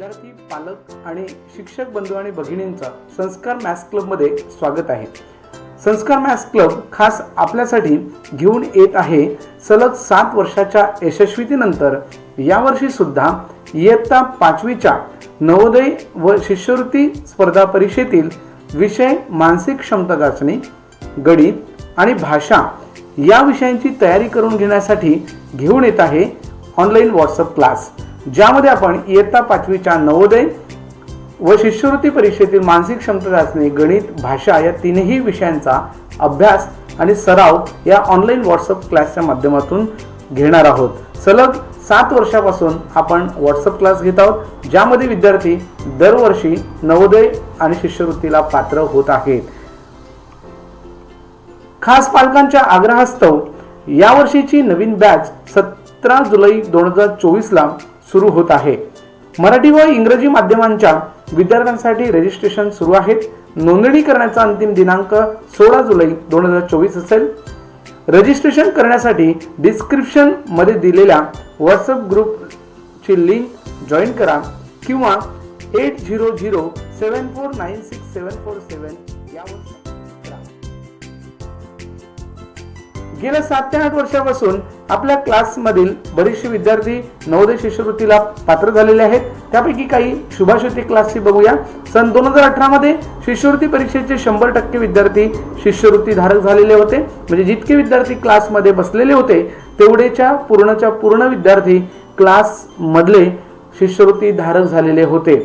विद्यार्थी पालक आणि शिक्षक बंधू आणि भगिनींचा संस्कार मॅथ्स क्लबमध्ये स्वागत आहे. संस्कार मॅथ्स क्लब खास आपल्यासाठी घेऊन येत आहे. सलग सात वर्षाच्या यशस्वीतेनंतर यावर्षी सुद्धा इयत्ता पाचवीच्या नवोदय व शिष्यवृत्ती स्पर्धा परीक्षेतील विषय मानसिक क्षमता चाचणी गणित आणि भाषा या विषयांची तयारी करून घेण्यासाठी घेऊन येत आहे ऑनलाईन व्हॉट्सअप क्लास. ज्यामध्ये आपण इयत्ता पाचवीच्या नवोदय व शिष्यवृत्ती परीक्षेतील मानसिक क्षमता चाचणी गणित भाषा या तीनही विषयांचा अभ्यास आणि सराव या ऑनलाईन व्हॉट्सअप क्लासच्या माध्यमातून घेणार आहोत. सलग सात वर्षापासून आपण व्हॉट्सअप क्लास घेत आहोत ज्यामध्ये विद्यार्थी दरवर्षी नवोदय आणि शिष्यवृत्तीला पात्र होत आहेत. खास पालकांच्या आग्रहास्तव यावर्षीची नवीन बॅच सतरा जुलै दोन हजार चोवीसला सुरू होत आहे. मराठी व इंग्रजी माध्यमांच्या विद्यार्थ्यांसाठी रजिस्ट्रेशन सुरू आहेत. नोंदणी करण्याचा अंतिम दिनांक सोळा जुलै दोन हजार चोवीस असेल. रजिस्ट्रेशन करण्यासाठी डिस्क्रिप्शनमध्ये दिलेल्या व्हॉट्सअप ग्रुपची लिंक जॉईन करा किंवा eight zero zero seven four nine six seven four seven गेल्या सात ते आठ वर्षापासून आपल्या क्लासमधील बरेचसे विद्यार्थी नवोदय शिष्यवृत्तीला पात्र झालेले आहेत. त्यापैकी काही शुभाशुती क्लासची बघूया. सन दोन हजार अठरा मध्ये शिष्यवृत्ती परीक्षेचे शंभर टक्के विद्यार्थी शिष्यवृत्ती धारक झालेले होते. म्हणजे जितके विद्यार्थी क्लासमध्ये बसलेले होते तेवढेच्या पूर्णच्या पूर्ण विद्यार्थी क्लासमधले शिष्यवृत्ती धारक झालेले होते.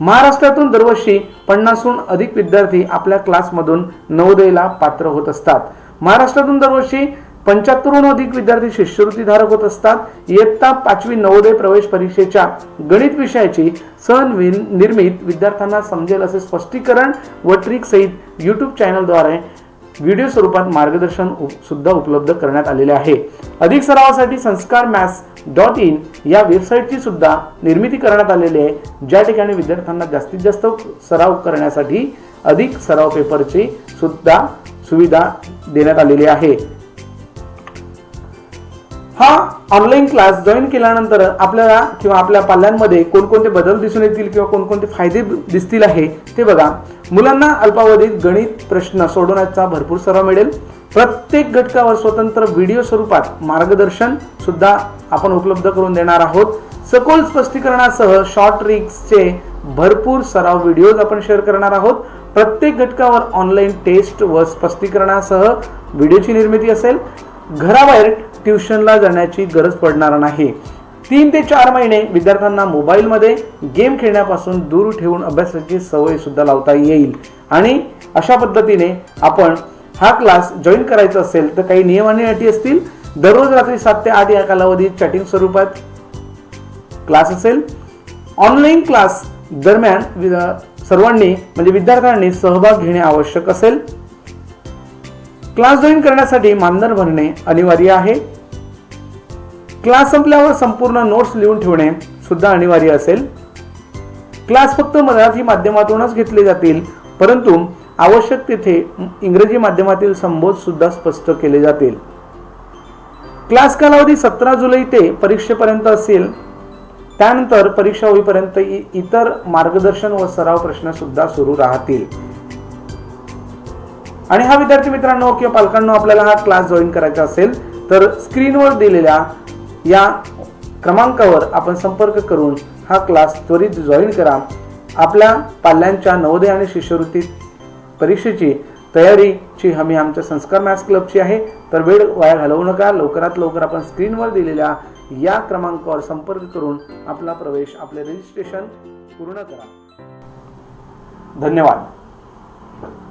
महाराष्ट्रातून दरवर्षी पन्नासहून अधिक विद्यार्थी आपल्या क्लासमधून नवोदयला पात्र होत असतात. महाराष्ट्रातून दरवर्षी पंच्याहत्तरहून अधिक विद्यार्थी शिष्यवृत्तीधारक होत असतात. इयत्ता पाचवी नवोदय प्रवेश परीक्षेच्या गणित विषयाची निर्मित विद्यार्थ्यांना समजेल असे स्पष्टीकरण व ट्रिक सहित यूट्यूब चॅनलद्वारे व्हिडिओ स्वरूपात मार्गदर्शन सुद्धा उपलब्ध करण्यात आलेले आहे. अधिक सरावासाठी संस्कार मॅथ्स डॉट इन या वेबसाईटची सुद्धा निर्मिती करण्यात आलेली आहे. ज्या ठिकाणी विद्यार्थ्यांना जास्तीत जास्त सराव करण्यासाठी अधिक सराव पेपरची सुद्धा सुविधा देण्यात आलेली आहे. हा ऑनलाईन क्लास जॉईन केल्यानंतर आपल्याला किंवा आपल्या पाल्यांमध्ये कोणकोणते बदल दिसून येतील किंवा कोणकोणते फायदे दिसतील आहे ते बघा. मुलांना अल्पावधीत गणित प्रश्न सोडवण्याचा भरपूर सराव मिळेल. प्रत्येक घटकावर स्वतंत्र व्हिडिओ स्वरूपात मार्गदर्शन सुद्धा आपण उपलब्ध करून देणार आहोत. सखोल स्पष्टीकरणासह शॉर्ट ट्रिक्सचे भरपूर सराव व्हिडिओज आपण शेअर करणार आहोत. प्रत्येक घटकावर ऑनलाईन टेस्ट व स्पष्टीकरणासह व्हिडिओची निर्मिती असेल. घराबाहेर ट्युशनला जाण्याची गरज पडणार नाही. तीन ते चार महिने विद्यार्थ्यांना मोबाईलमध्ये गेम खेळण्यापासून दूर ठेवून अभ्यासाची सवय सुद्धा लावता येईल. आणि अशा पद्धतीने आपण हा क्लास जॉईन करायचा असेल तर काही नियम आणि अटी असतील. दररोज रात्री सात ते आठ या कालावधीत चॅटिंग स्वरूपात क्लास असेल. ऑनलाईन क्लास दरम्यान वि- सर्वांनी म्हणजे विद्यार्थ्यांनी सहभाग घेणे आवश्यक असेल. क्लास जॉईन करण्यासाठी मानधन भरणे अनिवार्य आहे. क्लास संपल्यावर संपूर्ण नोट्स लिहून ठेवणे सुद्धा अनिवार्य असेल. क्लास फक्त मराठी माध्यमातूनच घेतले जातील परंतु आवश्यक तिथे इंग्रजी माध्यमातील संबोध सुद्धा स्पष्ट केले जातील. क्लास कालावधी सतरा जुलै ते परीक्षेपर्यंत असेल. त्यानंतर परीक्षा होईपर्यंत इतर मार्गदर्शन व सराव प्रश्न सुद्धा सुरू राहतील. आणि हा विद्यार्थी मित्रांनो किंवा पालकांनो आपल्याला हा क्लास जॉईन करायचा असेल तर स्क्रीनवर दिलेल्या या क्रमांकावर आपण संपर्क करून हा क्लास त्वरित जॉईन करा. आपल्या पाल्यांच्या नवोदय आणि शिष्यवृत्ती परीक्षेची तयारीची हमी आमच्या संस्कार मॅथ्स क्लबची आहे. तर वेळ वाया घालवू नका. लवकरात लवकर आपण स्क्रीनवर दिलेल्या या क्रमांकावर संपर्क करून आपला प्रवेश आपले रजिस्ट्रेशन पूर्ण करा. धन्यवाद.